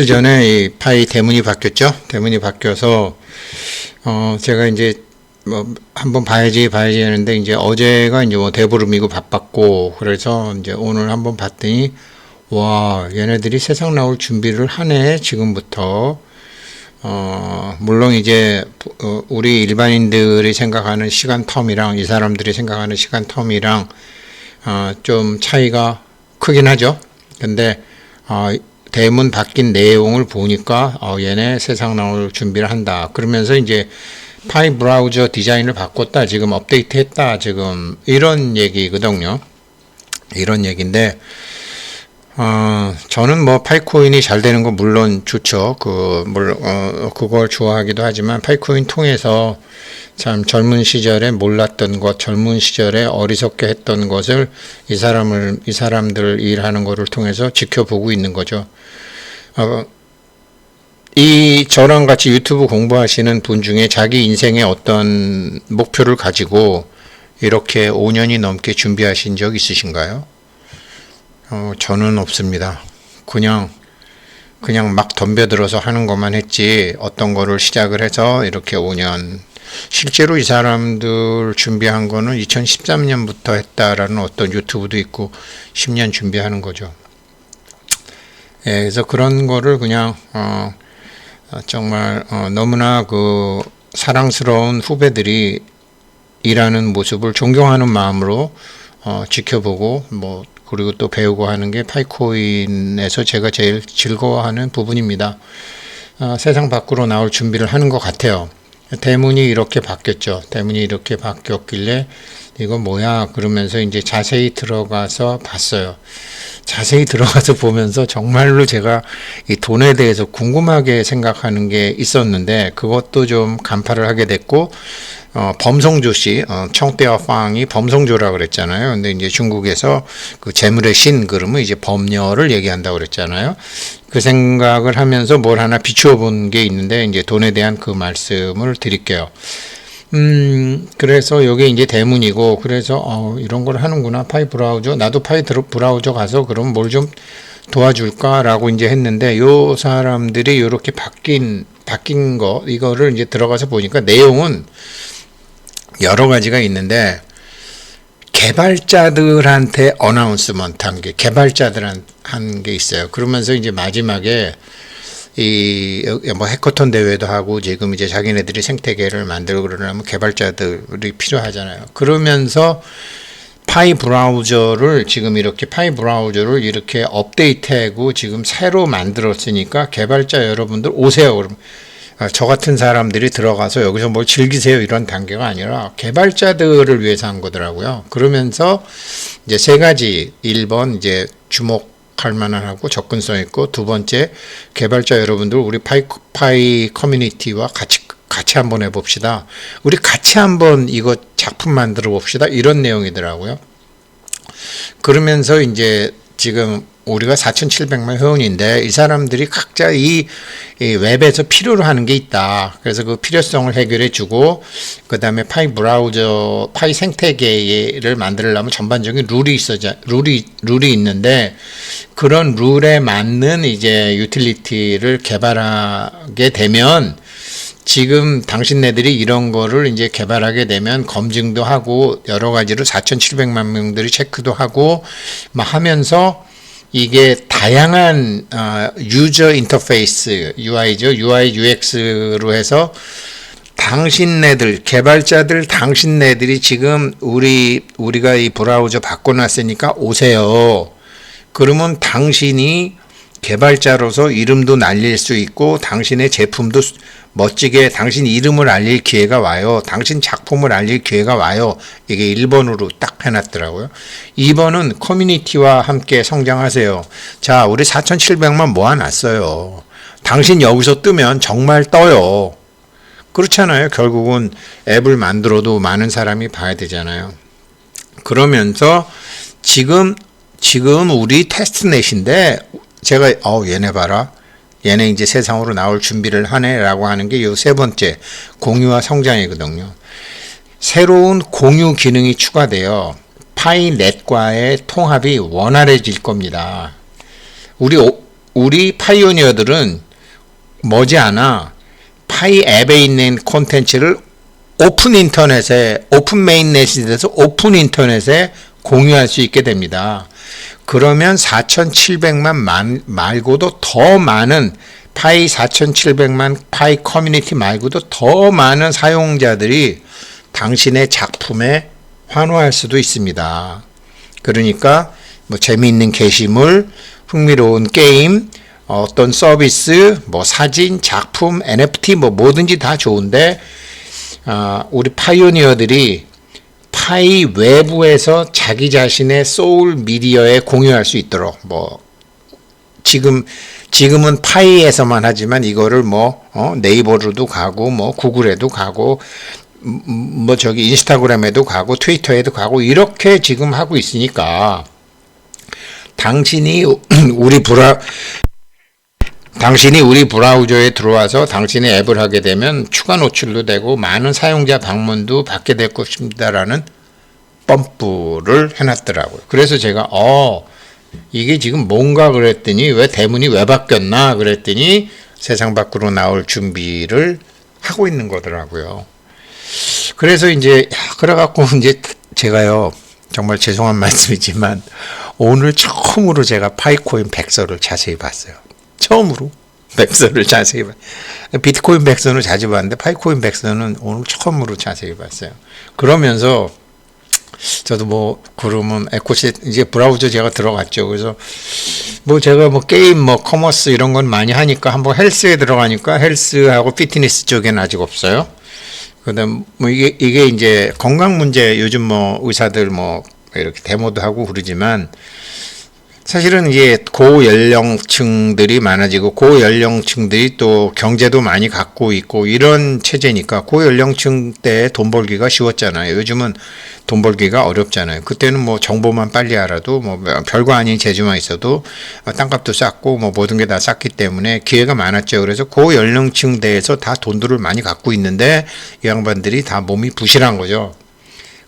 며칠 전에 이 파이 대문이 바뀌었죠. 대문이 바뀌어서 어 제가 이제 뭐 한번 봐야지 봐야지 하는데 이제 어제가 이제 뭐 대보름이고 바빴고 그래서 이제 오늘 한번 봤더니 와 얘네들이 세상 나올 준비를 하네 지금부터 어 물론 이제 어, 우리 일반인들이 생각하는 시간 텀이랑 이 사람들이 생각하는 시간 텀이랑 어좀 차이가 크긴 하죠. 근데 어 대문 바뀐 내용을 보니까 어 얘네 세상 나올 준비를 한다. 그러면서 이제 파이 브라우저 디자인을 바꿨다. 지금 업데이트했다. 지금 이런 얘기거든요. 이런 얘기인데 어, 저는 뭐 파이코인이 잘 되는 거 물론 좋죠. 그, 물, 어, 그걸 좋아하기도 하지만 파이코인 통해서 참 젊은 시절에 몰랐던 것, 젊은 시절에 어리석게 했던 것을 이 사람을, 이 사람들 일하는 거를 통해서 지켜보고 있는 거죠. 어, 이 저랑 같이 유튜브 공부하시는 분 중에 자기 인생의 어떤 목표를 가지고 이렇게 5년이 넘게 준비하신 적 있으신가요? 어, 저는 없습니다. 그냥 그냥 막 덤벼들어서 하는 것만 했지 어떤 거를 시작을 해서 이렇게 5년 실제로 이 사람들 준비한 거는 2013년부터 했다라는 어떤 유튜브도 있고 10년 준비하는 거죠. 예, 그래서 그런 거를 그냥 어, 정말 어, 너무나 그 사랑스러운 후배들이 일하는 모습을 존경하는 마음으로 어, 지켜보고 뭐 그리고 또 배우고 하는 게 파이코인에서 제가 제일 즐거워하는 부분입니다. 어, 세상 밖으로 나올 준비를 하는 것 같아요. 대문이 이렇게 바뀌었죠. 대문이 이렇게 바뀌었길래 이거 뭐야 그러면서 이제 자세히 들어가서 봤어요. 자세히 들어가서 보면서 정말로 제가 이 돈에 대해서 궁금하게 생각하는 게 있었는데 그것도 좀 간파를 하게 됐고 어, 범성조 씨, 어, 청대와 빵이 범성조라 그랬잖아요. 근데 이제 중국에서 그 재물의 신 그러면 이제 범녀를 얘기한다고 그랬잖아요. 그 생각을 하면서 뭘 하나 비추어 본 게 있는데 이제 돈에 대한 그 말씀을 드릴게요. 음, 그래서 요게 이제 대문이고, 그래서, 어, 이런 걸 하는구나. 파이 브라우저. 나도 파이 브라우저 가서 그럼 뭘 좀 도와줄까라고 이제 했는데, 요 사람들이 요렇게 바뀐, 바뀐 거, 이거를 이제 들어가서 보니까 내용은 여러 가지가 있는데, 개발자들한테 어나운스먼트 한 게, 개발자들한 게 있어요. 그러면서 이제 마지막에, 이뭐 해커톤 대회도 하고 지금 이제 자기네들이 생태계를 만들고 그러려면 개발자들이 필요하잖아요. 그러면서 파이 브라우저를 지금 이렇게 파이 브라우저를 이렇게 업데이트하고 지금 새로 만들었으니까 개발자 여러분들 오세요. 아, 저 같은 사람들이 들어가서 여기서 뭘 즐기세요 이런 단계가 아니라 개발자들을 위해서 한 거더라고요. 그러면서 이제 세 가지 1번 이제 주목 할 만하고 접근성 있고 두 번째 개발자 여러분들 우리 파이 파이 커뮤니티와 같이 같이 한번 해봅시다. 우리 같이 한번 이거 작품 만들어 봅시다. 이런 내용이더라고요. 그러면서 이제 지금 우리가 4,700만 회원인데 이 사람들이 각자 이, 이, 웹에서 필요로 하는 게 있다. 그래서 그 필요성을 해결해 주고 그다음에 파이 브라우저 파이 생태계를 만들려면 전반적인 룰이 있어 룰이 룰이 있는데 그런 룰에 맞는 이제 유틸리티를 개발하게 되면 지금 당신네들이 이런 거를 이제 개발하게 되면 검증도 하고 여러 가지로 4,700만 명들이 체크도 하고 막 하면서 이게 다양한 어, 유저 인터페이스 UI죠. UI UX로 해서 당신네들 개발자들 당신네들이 지금 우리 우리가 이 브라우저 바꿔놨으니까 오세요. 그러면 당신이 개발자로서 이름도 날릴 수 있고 당신의 제품도 멋지게 당신 이름을 알릴 기회가 와요. 당신 작품을 알릴 기회가 와요. 이게 1번으로 딱 해놨더라고요. 2번은 커뮤니티와 함께 성장하세요. 자, 우리 4,700만 모아놨어요. 당신 여기서 뜨면 정말 떠요. 그렇잖아요. 결국은 앱을 만들어도 많은 사람이 봐야 되잖아요. 그러면서 지금 지금 우리 테스트넷인데 제가 어 얘네 봐라. 얘네 이제 세상으로 나올 준비를 하네라고 하는 게요세 번째 공유와 성장이거든요. 새로운 공유 기능이 추가되어 파이넷과의 통합이 원활해질 겁니다. 우리 우리 파이오니어들은 머지않아 파이 앱에 있는 콘텐츠를 오픈 인터넷에 오픈 메인넷이 돼서 오픈 인터넷에 공유할 수 있게 됩니다. 그러면 4,700만 만 말고도 더 많은 파이 4,700만 파이 커뮤니티 말고도 더 많은 사용자들이 당신의 작품에 환호할 수도 있습니다. 그러니까 뭐 재미있는 게시물, 흥미로운 게임, 어떤 서비스, 뭐 사진, 작품, NFT 뭐 뭐든지 다 좋은데 아, 우리 파이오니어들이 파이 외부에서 자기 자신의 소울 미디어에 공유할 수 있도록 뭐 지금 지금은 파이에서만 하지만 이거를 뭐 어, 네이버로도 가고 뭐 구글에도 가고 음, 뭐 저기 인스타그램에도 가고 트위터에도 가고 이렇게 지금 하고 있으니까 당신이 우리 브라 당신이 우리 브라우저에 들어와서 당신의 앱을 하게 되면 추가 노출도 되고 많은 사용자 방문도 받게 될 것입니다라는 펌프를 해놨더라고요. 그래서 제가 어 이게 지금 뭔가 그랬더니 왜 대문이 왜 바뀌었나 그랬더니 세상 밖으로 나올 준비를 하고 있는 거더라고요. 그래서 이제 그래갖고 이제 제가요 정말 죄송한 말씀이지만 오늘 처음으로 제가 파이코인 백서를 자세히 봤어요. 처음으로 백서를 자세히 봤. 비트코인 백서는 자주 봤는데 파이코인 백서는 오늘 처음으로 자세히 봤어요. 그러면서 저도 뭐 그러면 에코시 이제 브라우저 제가 들어갔죠. 그래서 뭐 제가 뭐 게임 뭐 커머스 이런 건 많이 하니까 한번 헬스에 들어가니까 헬스하고 피트니스 쪽에는 아직 없어요. 그다음 뭐 이게 이게 이제 건강 문제 요즘 뭐 의사들 뭐 이렇게 데모도 하고 그러지만 사실은 이제 고연령층들이 많아지고 고연령층들이 또 경제도 많이 갖고 있고 이런 체제니까 고연령층 때 돈 벌기가 쉬웠잖아요. 요즘은 돈 벌기가 어렵잖아요. 그때는 뭐 정보만 빨리 알아도 뭐 별거 아닌 재주만 있어도 땅값도 쌌고 뭐 모든 게 다 쌌기 때문에 기회가 많았죠. 그래서 고연령층 대에서 다 돈들을 많이 갖고 있는데 이 양반들이 다 몸이 부실한 거죠.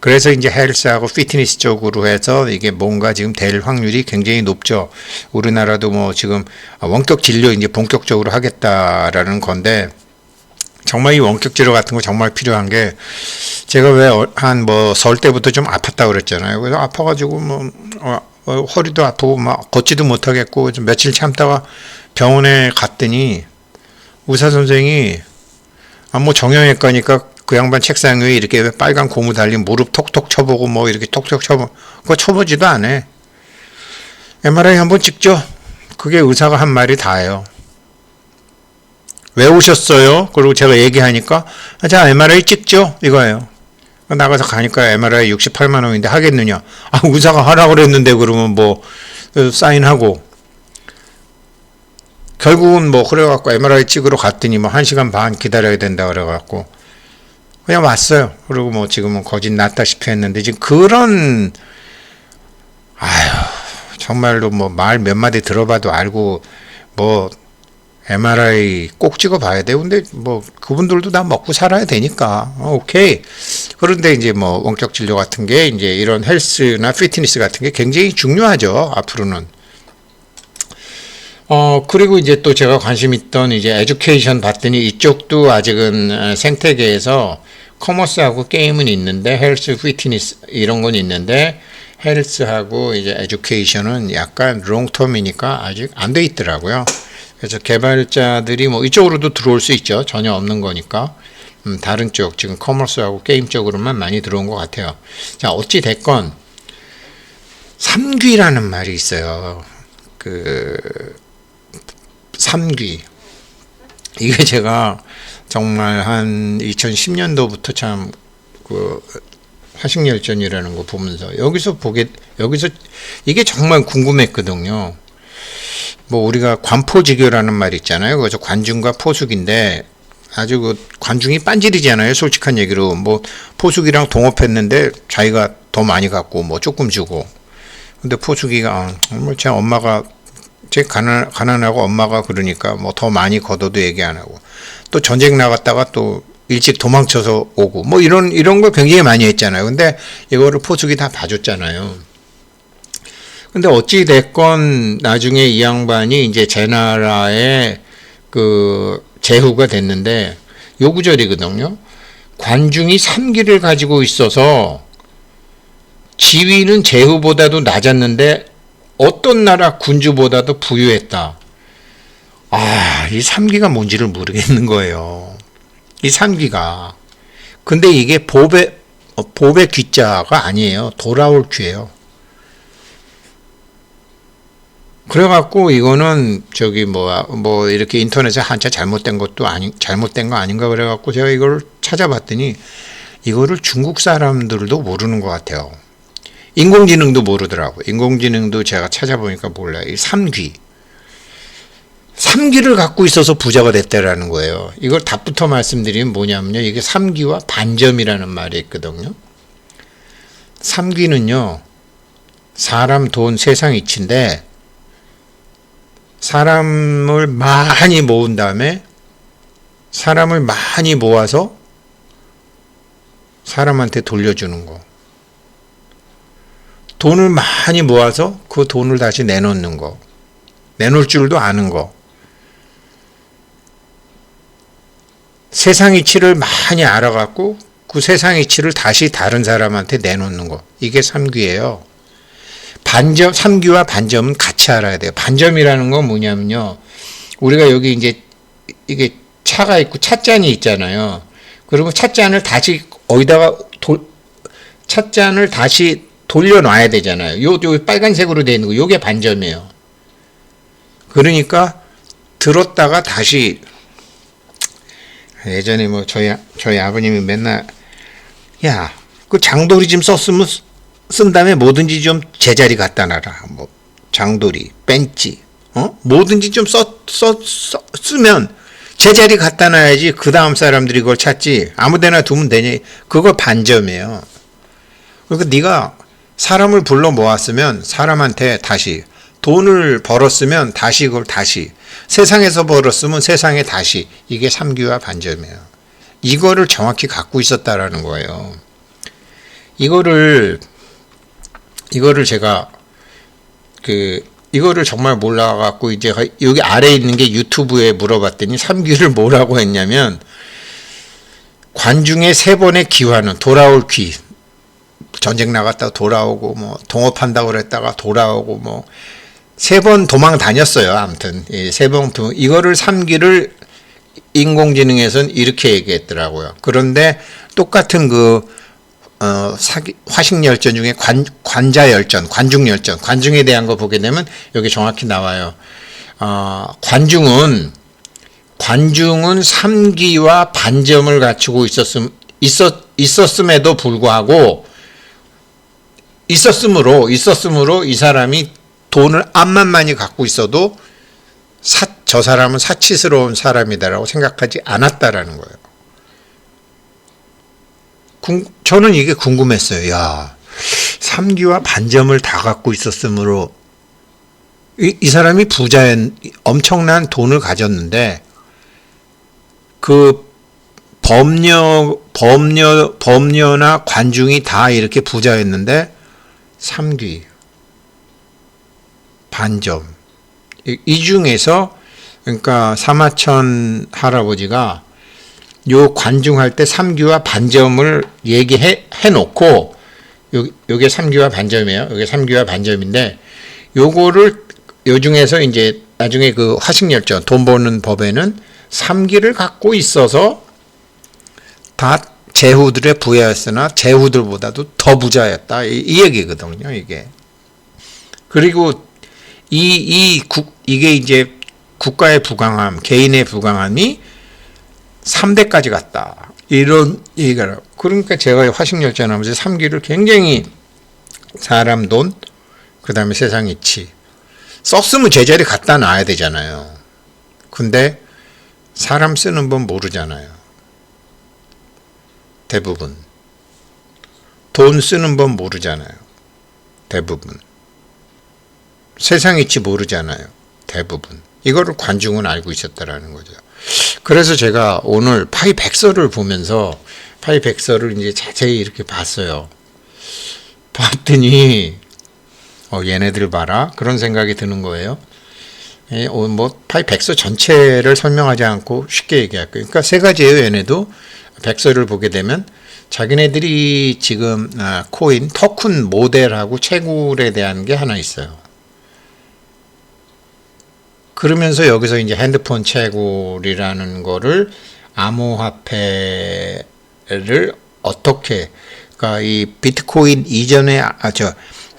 그래서 이제 헬스하고 피트니스 쪽으로 해서 이게 뭔가 지금 될 확률이 굉장히 높죠. 우리나라도 뭐 지금 원격 진료 이제 본격적으로 하겠다라는 건데 정말 이 원격 치료 같은 거 정말 필요한 게 제가 왜 한 뭐 설 때부터 좀 아팠다 그랬잖아요. 그래서 아파가지고 뭐 어, 어, 허리도 아프고 막 걷지도 못하겠고 좀 며칠 참다가 병원에 갔더니 의사 선생이 아뭐 정형외과니까 그 양반 책상 위에 이렇게 빨간 고무 달린 무릎 톡톡 쳐보고 뭐 이렇게 톡톡 쳐보 그거 쳐보지도 않아. MRI 한번 찍죠. 그게 의사가 한 말이 다예요. 왜 오셨어요? 그리고 제가 얘기하니까 자 MRI 찍죠 이거예요. 나가서 가니까 MRI 68만 원인데 하겠느냐? 아 의사가 하라고 그랬는데 그러면 뭐 사인하고 결국은 뭐 그래갖고 MRI 찍으러 갔더니 뭐 1시간 반 기다려야 된다 그래갖고 그냥 왔어요. 그리고 뭐 지금은 거진 낫다시피 했는데 지금 그런 아유 정말로 뭐 말 몇 마디 들어봐도 알고 뭐 MRI 꼭 찍어봐야 돼. 근데 뭐 그분들도 다 먹고 살아야 되니까 어, 오케이. 그런데 이제 뭐 원격 진료 같은 게 이제 이런 헬스나 피트니스 같은 게 굉장히 중요하죠. 앞으로는. 어, 그리고 이제 또 제가 관심 있던 이제 에듀케이션 봤더니 이쪽도 아직은 생태계에서 커머스하고 게임은 있는데 헬스, 피트니스 이런 건 있는데 헬스하고 이제 에듀케이션은 약간 롱텀이니까 아직 안 돼 있더라고요. 그래서 개발자들이 뭐 이쪽으로도 들어올 수 있죠. 전혀 없는 거니까. 음, 다른 쪽 지금 커머스하고 게임 쪽으로만 많이 들어온 것 같아요. 자 어찌 됐건 삼귀라는 말이 있어요. 그 삼귀 이게 제가 정말 한 2010년도부터 참 그 화식열전이라는 거 보면서 여기서 보게 여기서 이게 정말 궁금했거든요. 뭐 우리가 관포지교라는 말 있잖아요. 그래서 관중과 포숙인데 아주 그 관중이 빤질이잖아요. 솔직한 얘기로 뭐 포숙이랑 동업했는데 자기가 더 많이 갖고 뭐 조금 주고 근데 포숙이가 아, 뭐제 엄마가 제 가난 가난하고 엄마가 그러니까 뭐 더 많이 걷어도 얘기 안 하고 또 전쟁 나갔다가 또 일찍 도망쳐서 오고 뭐 이런 이런 걸 굉장히 많이 했잖아요. 근데 이거를 포숙이 다 봐줬잖아요. 근데 어찌 됐건 나중에 이 양반이 이제 제 나라의 그 제후가 됐는데 요 구절이거든요. 관중이 3기를 가지고 있어서 지위는 제후보다도 낮았는데 어떤 나라 군주보다도 부유했다. 아, 이 3기가 뭔지를 모르겠는 거예요. 이 3기가. 근데 이게 보배, 어, 보배 귀자가 아니에요. 돌아올 귀예요. 그래갖고 이거는 저기 뭐, 뭐 이렇게 인터넷에 한자 잘못된 것도 아니, 잘못된 거 아닌가 그래갖고 제가 이걸 찾아봤더니 이거를 중국 사람들도 모르는 것 같아요. 인공지능도 모르더라고. 인공지능도 제가 찾아보니까 몰라요. 이 3귀. 3기를 갖고 있어서 부자가 됐다라는 거예요. 이걸 답부터 말씀드리면 뭐냐면요. 이게 3기와 반점이라는 말이 있거든요. 3기는요. 사람, 돈, 세상 이치인데 사람을 많이 모은 다음에 사람을 많이 모아서 사람한테 돌려주는 거. 돈을 많이 모아서 그 돈을 다시 내놓는 거. 내놓을 줄도 아는 거. 세상 이치를 많이 알아갖고 그 세상 이치를 다시 다른 사람한테 내놓는 거. 이게 삼귀예요. 반점, 삼귀와 반점은 같이 알아야 돼요. 반점이라는 건 뭐냐면요. 우리가 여기 이제 이게 차가 있고 찻잔이 있잖아요. 그리고 찻잔을 다시 어디다가 돌, 찻잔을 다시 돌려놔야 되잖아요. 요, 요 빨간색으로 되어 있는 거, 요게 반점이에요. 그러니까 들었다가 다시 예전에 뭐 저희 저희 아버님이 맨날 야 그 장도리 좀 썼으면 쓰- 쓴 다음에 뭐든지 좀 제자리 갖다 놔라. 뭐 장도리 벤치 어? 뭐든지 좀 써 써 쓰면 제자리 갖다 놔야지 그 다음 사람들이 그걸 찾지. 아무데나 두면 되니. 그거 반점이에요. 그러니까 네가 사람을 불러 모았으면 사람한테 다시 돈을 벌었으면 다시 그걸 다시 세상에서 벌었으면 세상에 다시 이게 삼기와 반점이에요. 이거를 정확히 갖고 있었다라는 거예요. 이거를 이거를 제가 그 이거를 정말 몰라 갖고 이제 여기 아래에 있는 게 유튜브에 물어봤더니 삼귀를 뭐라고 했냐면 관중의 세 번의 기화는 돌아올 귀 전쟁 나갔다 돌아오고 뭐 동업한다고 그랬다가 돌아오고 뭐 세 번 도망 다녔어요. 아무튼 세번 이거를 삼기를 인공지능에서는 이렇게 얘기했더라고요. 그런데 똑같은 그 어, 사기, 화식 열전 중에 관, 관자 열전, 관중 열전, 관중에 대한 거 보게 되면 여기 정확히 나와요. 어, 관중은 관중은 삼기와 반점을 갖추고 있었음 있었 있었음에도 불구하고 있었으므로 있었으므로 이 사람이 돈을 암만 많이 갖고 있어도 사, 저 사람은 사치스러운 사람이다라고 생각하지 않았다라는 거예요. 궁, 저는 이게 궁금했어요. 야, 3기와 반점을 다 갖고 있었으므로 이, 이 사람이 부자인 엄청난 돈을 가졌는데 그 범녀 범녀 범녀나 관중이 다 이렇게 부자였는데 3귀 반점 이, 이 중에서 그러니까 사마천 할아버지가 요 관중할 때 3귀와 반점을 얘기해 해 놓고 요 요게 3귀와 반점이에요. 요게 3귀와 반점인데 요거를 요 중에서 이제 나중에 그 화식열전 돈 버는 법에는 3기를 갖고 있어서 다 제후들의 부하였으나 제후들보다도 더 부자였다. 이, 이 얘기거든요, 이게. 그리고 이, 이 국, 이게 이제 국가의 부강함, 개인의 부강함이 3대까지 갔다. 이런 얘기가. 그러니까 제가 화식열전 하면서 3기를 굉장히 사람 돈, 그 다음에 세상 이치. 썼으면 제자리 갖다 놔야 되잖아요. 근데 사람 쓰는 법 모르잖아요. 대부분. 돈 쓰는 법 모르잖아요. 대부분. 세상 이치 모르잖아요. 대부분. 이거를 관중은 알고 있었다라는 거죠. 그래서 제가 오늘 파이 백서를 보면서 파이 백서를 이제 자세히 이렇게 봤어요. 봤더니 어, 얘네들 봐라. 그런 생각이 드는 거예요. 예, 어, 뭐 파이 백서 전체를 설명하지 않고 쉽게 얘기할 거예요. 그러니까 세 가지예요. 얘네도 백서를 보게 되면 자기네들이 지금 아, 코인 터큰 모델하고 채굴에 대한 게 하나 있어요. 그러면서 여기서 이제 핸드폰 채굴이라는 거를 암호화폐를 어떻게 그러니까 이 비트코인 이전에 아저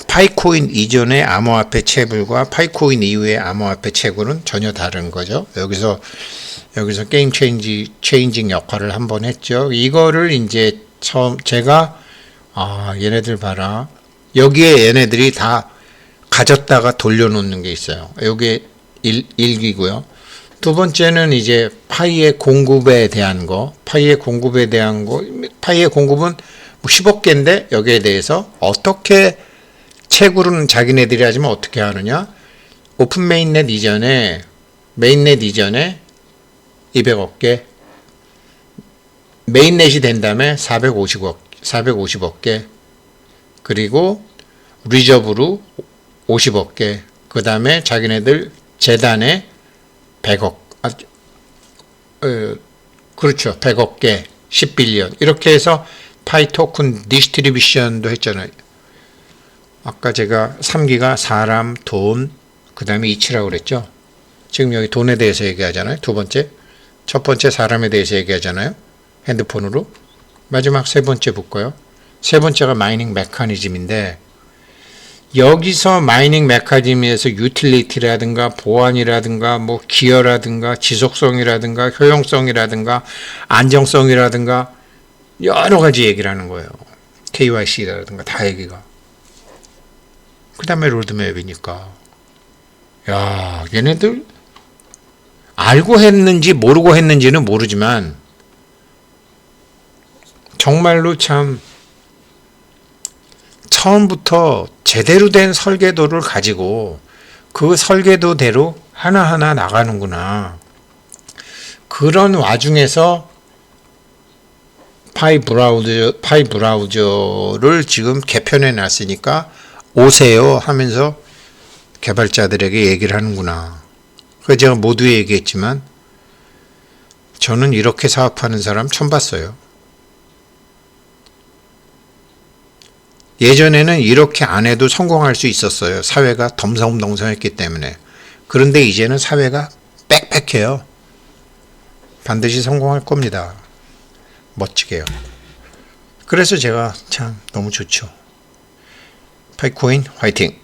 파이코인 이전의 암호화폐 채굴과 파이코인 이후의 암호화폐 채굴은 전혀 다른 거죠. 여기서 여기서 게임 체인지 체인징 역할을 한번 했죠. 이거를 이제 처음 제가 아 얘네들 봐라 여기에 얘네들이 다 가졌다가 돌려놓는 게 있어요. 여기 일, 일기고요. 두 번째는 이제 파이의 공급에 대한 거, 파이의 공급에 대한 거, 파이의 공급은 뭐 10억 개인데 여기에 대해서 어떻게 채굴은 자기네들이 하지만 어떻게 하느냐? 오픈 메인넷 이전에 메인넷 이전에 200억 개 메인넷이 된 다음에 450억 450억 개 그리고 리저브로 50억 개 그 다음에 자기네들 재단에 100억 아, 어, 그렇죠 100억 개 10빌리언 이렇게 해서 파이 토큰 디스트리뷰션도 했잖아요. 아까 제가 3기가 사람, 돈, 그 다음에 이치라고 그랬죠. 지금 여기 돈에 대해서 얘기하잖아요. 두 번째. 첫 번째 사람에 대해서 얘기하잖아요. 핸드폰으로. 마지막 세 번째 볼까요? 세 번째가 마이닝 메커니즘인데 여기서 마이닝 메커니즘에서 유틸리티라든가 보안이라든가 뭐 기여라든가 지속성이라든가 효용성이라든가 안정성이라든가 여러 가지 얘기를 하는 거예요. KYC라든가 다 얘기가. 그 다음에 로드맵이니까. 야, 얘네들 알고 했는지 모르고 했는지는 모르지만 정말로 참 처음부터 제대로 된 설계도를 가지고 그 설계도대로 하나하나 나가는구나. 그런 와중에서 파이 브라우저 파이 브라우저를 지금 개편해 놨으니까 오세요 하면서 개발자들에게 얘기를 하는구나. 그 제가 모두에 얘기했지만 저는 이렇게 사업하는 사람 처음 봤어요. 예전에는 이렇게 안 해도 성공할 수 있었어요. 사회가 덤성덤성했기 때문에. 그런데 이제는 사회가 빽빽해요. 반드시 성공할 겁니다. 멋지게요. 그래서 제가 참 너무 좋죠. 파이코인 화이팅!